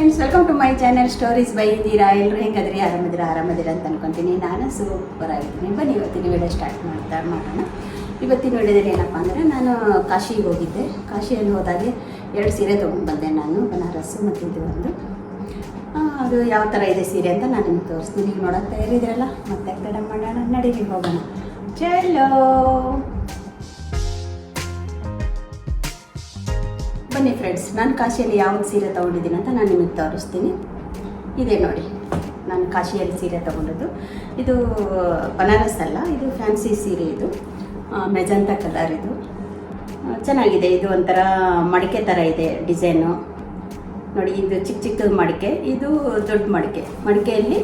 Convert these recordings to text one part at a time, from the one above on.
Friends welcome to my channel stories by ಇದ್ದೀರಾ ಎಲ್ಲರೂ ಹೆಂಗಾದ್ರೆ? ಆರಾಮದಿರ? ಆರಾಮದಿರ ಅಂತ ಅನ್ಕೊಂತೀನಿ. ನಾನು ಸೂಪರ್ ಆಗಿದ್ದೀನಿ ಬನ್ನಿ, ಇವತ್ತಿನ ವಿಡಿಯೋ ಸ್ಟಾರ್ಟ್ ಮಾಡ್ತಾ ಮಾಡೋಣ. ಇವತ್ತಿನ ವಿಡಿಯೋದಲ್ಲಿ ಏನಪ್ಪ ಅಂದರೆ, ನಾನು ಕಾಶಿಗೆ ಹೋಗಿದ್ದೆ. ಕಾಶಿಯಲ್ಲಿ ಹೋದಾಗೆ ಎರಡು ಸೀರೆ ತೊಗೊಂಡ್ಬಂದೆ ನಾನು ಬನಾರಸ್ಸು ಮತ್ತು ಇದು ಒಂದು. ಅದು ಯಾವ ಥರ ಇದೆ ಸೀರೆ ಅಂತ ನಾನು ನಿಮ್ಗೆ ತೋರಿಸ್ತೀನಿ. ನೀವು ತಯಾರಿದ್ರಲ್ಲ ಮತ್ತೆ ಮಾಡೋಣ. ನಡೀಲಿ ಹೋಗೋಣ. ಚಲೋ ಬನ್ನಿ ಫ್ರೆಂಡ್ಸ್ ನಾನು ಕಾಶಿಯಲ್ಲಿ ಯಾವ್ದು ಸೀರೆ ತೊಗೊಂಡಿದ್ದೀನಿ ಅಂತ ನಾನು ನಿಮಗೆ ತೋರಿಸ್ತೀನಿ. ಇದೆ ನೋಡಿ, ನಾನು ಕಾಶಿಯಲ್ಲಿ ಸೀರೆ ತೊಗೊಂಡದ್ದು. ಇದು ಬನಾರಸ್ ಅಲ್ಲ, ಇದು ಫ್ಯಾನ್ಸಿ ಸೀರೆ ಇದು. ಮೆಜಂತ ಕಲರ್ ಇದು. ಚೆನ್ನಾಗಿದೆ, ಇದು ಒಂಥರ ಮಡಿಕೆ ಥರ ಇದೆ ಡಿಸೈನು. ನೋಡಿ, ಇದು ಚಿಕ್ಕ ಚಿಕ್ಕದು ಮಡಿಕೆ, ಇದು ದೊಡ್ಡ ಮಡಿಕೆ. ಮಡಿಕೆಯಲ್ಲಿ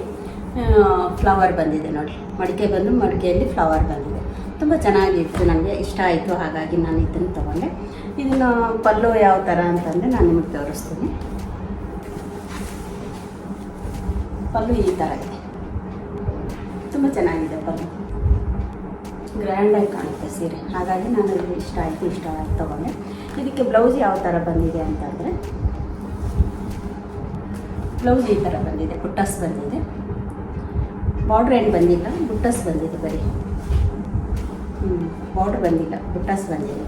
ಫ್ಲವರ್ ಬಂದಿದೆ ನೋಡಿ. ಮಡಿಕೆ ಬಂದು ಮಡಿಕೆಯಲ್ಲಿ ಫ್ಲವರ್ ಬಂದಿದೆ. ತುಂಬ ಚೆನ್ನಾಗಿತ್ತು, ನನಗೆ ಇಷ್ಟ ಆಯಿತು, ಹಾಗಾಗಿ ನಾನು ಇದನ್ನು ತೊಗೊಂಡೆ. ಇದನ್ನು ಪಲ್ಲು ಯಾವ ಥರ ಅಂತಂದರೆ ನಾನು ನಿಮಗೆ ತೋರಿಸ್ತೀನಿ. ಪಲ್ಲು ಈ ಥರ ಇದೆ. ತುಂಬ ಚೆನ್ನಾಗಿದೆ ಪಲ್ಲು. ಗ್ರ್ಯಾಂಡಾಗಿ ಕಾಣುತ್ತೆ ಸೀರೆ. ಹಾಗಾಗಿ ನಾನು ಇದು ಇಷ್ಟ ಆಯಿತು ಇಷ್ಟ ಆಯ್ತು ತೊಗೊಂಡೆ. ಇದಕ್ಕೆ ಬ್ಲೌಸ್ ಯಾವ ಥರ ಬಂದಿದೆ ಅಂತಂದರೆ, ಬ್ಲೌಸ್ ಈ ಥರ ಬಂದಿದೆ, ಬುಟ್ಟಸ್ ಬಂದಿದೆ. ಬಾರ್ಡ್ರ್ ಏನು ಬಂದಿಲ್ಲ, ಬುಟ್ಟಸ್ ಬಂದಿದೆ ಬರೀ. ಬಾರ್ಡ್ರ್ ಬಂದಿಲ್ಲ, ಬುಟ್ಟಾಸ್ ಬಂದಿದೆ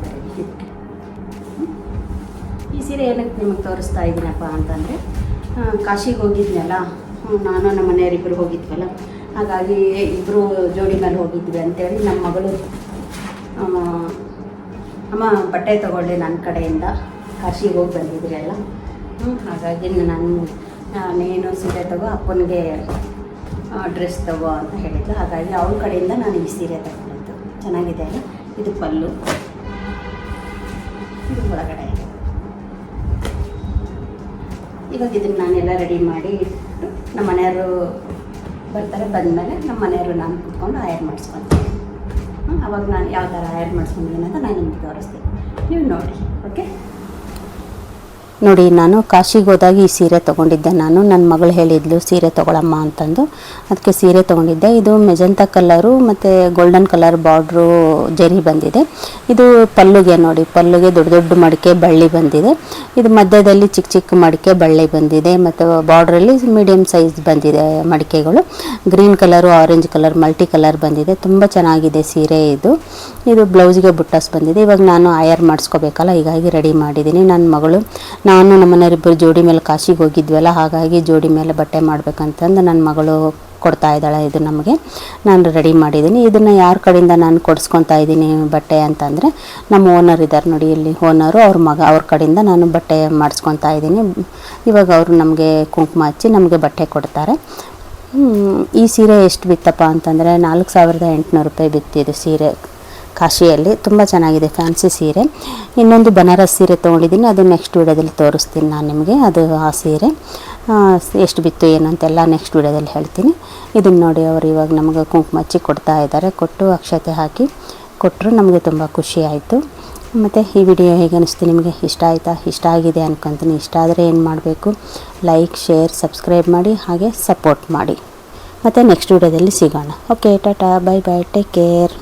ಈ ಸೀರೆ ಏನಕ್ಕೆ ನಿಮಗೆ ತೋರಿಸ್ತಾ ಇದ್ದೀನಪ್ಪ ಅಂತಂದರೆ ಕಾಶಿಗೆ ಹೋಗಿದ್ನಲ್ಲ ನಾನು ನಮ್ಮ ಮನೆಯವರಿಬ್ಬರು ಹೋಗಿದ್ವಲ್ಲ, ಹಾಗಾಗಿ ಇಬ್ಬರು ಜೋಡಿ ಮೇಲೆ ಹೋಗಿದ್ವಿ ಅಂತೇಳಿ ನಮ್ಮ ಮಗಳು ಅಮ್ಮ ಬಟ್ಟೆ ತೊಗೊಳ್ಳಿ ನನ್ನ ಕಡೆಯಿಂದ, ಕಾಶಿಗೆ ಹೋಗಿ ಬಂದಿದ್ರಿ ಅಲ್ಲ. ಹಾಗಾಗಿ ನಾನು ನಾನೇನು ನೀನು ಸೀರೆ ತಗೋ, ಅಪ್ಪನಿಗೆ ಡ್ರೆಸ್ ತಗೋ ಅಂತ ಹೇಳಿದ್ಲು. ಹಾಗಾಗಿ ಅವ್ರ ಕಡೆಯಿಂದ ನಾನು ಈ ಸೀರೆ ತಗೊಂಡಿದ್ದು ಚೆನ್ನಾಗಿದೆ. ಇದು ಪಲ್ಲು. ಇದು ಒಳಗಡೆ. ಇವಾಗ ಇದನ್ನು ನಾನೆಲ್ಲ ರೆಡಿ ಮಾಡಿ ಇಟ್ಟು ನಮ್ಮ ಮನೆಯವರು ಬರ್ತಾರೆ, ಬಂದಮೇಲೆ ನಮ್ಮ ಮನೆಯವರು ನಾನು ಕುತ್ಕೊಂಡು ಆಯರ್ ಮಾಡಿಸ್ಕೊತೀನಿ ಅವಾಗ ನಾನು ಯಾವ ಥರ ಆಯರ್ ಮಾಡಿಸ್ಕೊಂಡಿದ್ದೀನಿ ಅಂತ ನಾನು ನಿಮಗೆ ತೋರಿಸ್ತೀನಿ. ನೀವು ನೋಡಿ ಓಕೆ ನೋಡಿ, ನಾನು ಕಾಶಿಗೆ ಹೋದಾಗ ಈ ಸೀರೆ ತೊಗೊಂಡಿದ್ದೆ. ನಾನು ನನ್ನ ಮಗಳು ಹೇಳಿದ್ಲು, ಸೀರೆ ತೊಗೊಳಮ್ಮ ಅಂತಂದು. ಅದಕ್ಕೆ ಸೀರೆ ತೊಗೊಂಡಿದ್ದೆ. ಇದು ಮೆಜಂತ ಕಲರು ಮತ್ತು ಗೋಲ್ಡನ್ ಕಲರ್ ಬಾರ್ಡ್ರು ಜರಿ ಬಂದಿದೆ. ಇದು ಪಲ್ಲುಗೆ ನೋಡಿ, ಪಲ್ಲುಗೆ ದೊಡ್ಡ ದೊಡ್ಡ ಮಡಿಕೆ ಬಳ್ಳಿ ಬಂದಿದೆ. ಇದು ಮಧ್ಯದಲ್ಲಿ ಚಿಕ್ಕ ಚಿಕ್ಕ ಮಡಿಕೆ ಬಳ್ಳಿ ಬಂದಿದೆ. ಮತ್ತು ಬಾರ್ಡ್ರಲ್ಲಿ ಮೀಡಿಯಮ್ ಸೈಜ್ ಬಂದಿದೆ ಮಡಿಕೆಗಳು. Green colour, orange colour, multi colour ಬಂದಿದೆ. ತುಂಬ ಚೆನ್ನಾಗಿದೆ ಸೀರೆ ಇದು. ಇದು ಬ್ಲೌಸ್ಗೆ ಬುಟ್ಟಸ್ ಬಂದಿದೆ. ಇವಾಗ ನಾನು ಆಯರ್ ಮಾಡಿಸ್ಕೋಬೇಕಲ್ಲ, ಹೀಗಾಗಿ ರೆಡಿ ಮಾಡಿದ್ದೀನಿ. ನನ್ನ ಮಗಳು ನಾನು ನಮ್ಮನೆಯವರಿಬ್ಬರು ಜೋಡಿ ಮೇಲೆ ಕಾಶಿಗೆ ಹೋಗಿದ್ವಲ್ಲ, ಹಾಗಾಗಿ ಜೋಡಿ ಮೇಲೆ ಬಟ್ಟೆ ಮಾಡಬೇಕಂತಂದು ನನ್ನ ಮಗಳು ಕೊಡ್ತಾ ಇದ್ದಾಳೆ, ಇದು ನಮಗೆ. ನಾನು ರೆಡಿ ಮಾಡಿದ್ದೀನಿ. ಇದನ್ನು ಯಾರ ಕಡೆಯಿಂದ ನಾನು ಕೊಡಿಸ್ಕೊತಾ ಇದ್ದೀನಿ ಬಟ್ಟೆ ಅಂತಂದರೆ, ನಮ್ಮ ಓನರ್ ಇದ್ದಾರೆ ನೋಡಿ, ಇಲ್ಲಿ ಓನರು ಅವ್ರ ಮಗ ಅವ್ರ ಕಡೆಯಿಂದ ನಾನು ಬಟ್ಟೆ ಮಾಡಿಸ್ಕೊತಾ ಇದ್ದೀನಿ. ಇವಾಗ ಅವರು ನಮಗೆ ಕುಂಕುಮ ಹಚ್ಚಿ ನಮಗೆ ಬಟ್ಟೆ ಕೊಡ್ತಾರೆ. ಈ ಸೀರೆ ಎಷ್ಟು ಬಿತ್ತಪ್ಪ ಅಂತಂದರೆ, ನಾಲ್ಕು ಸಾವಿರದ ಎಂಟುನೂರು ರೂಪಾಯಿ ಬಿತ್ತಿದೆ ಸೀರೆ. ಕಾಶಿಯಲ್ಲಿ ತುಂಬ ಚೆನ್ನಾಗಿದೆ ಫ್ಯಾನ್ಸಿ ಸೀರೆ. ಇನ್ನೊಂದು ಬನಾರಸ್ ಸೀರೆ ತೊಗೊಂಡಿದ್ದೀನಿ, ಅದು ನೆಕ್ಸ್ಟ್ ವೀಡಿಯೋದಲ್ಲಿ ತೋರಿಸ್ತೀನಿ ನಾನು ನಿಮಗೆ. ಅದು ಆ ಸೀರೆ. ಎಷ್ಟು ಬಿತ್ತು ಏನಂತೆಲ್ಲ ನೆಕ್ಸ್ಟ್ ವೀಡಿಯೋದಲ್ಲಿ ಹೇಳ್ತೀನಿ. ಇದನ್ನು ನೋಡಿ ಅವರು ಇವಾಗ ನಮಗೆ ಕುಂಕುಮ ಹಚ್ಚಿ ಕೊಡ್ತಾ ಇದ್ದಾರೆ. ಕೊಟ್ಟು ಅಕ್ಷತೆ ಹಾಕಿ ಕೊಟ್ಟರು ನಮಗೆ ತುಂಬ ಖುಷಿ ಆಯಿತು. ಮತ್ತು ಈ ವಿಡಿಯೋ ಹೇಗೆ ಅನಿಸ್ತು ನಿಮಗೆ? ಇಷ್ಟ ಆಯಿತಾ? ಇಷ್ಟ ಆಗಿದೆ ಅನ್ಕೊತೀನಿ. ಇಷ್ಟ ಆದರೆ ಏನು ಮಾಡಬೇಕು? ಲೈಕ್ ಶೇರ್ ಸಬ್ಸ್ಕ್ರೈಬ್ ಮಾಡಿ, ಹಾಗೆ ಸಪೋರ್ಟ್ ಮಾಡಿ. ಮತ್ತು ನೆಕ್ಸ್ಟ್ ವಿಡಿಯೋದಲ್ಲಿ ಸಿಗೋಣ. Okay Tata bye bye take care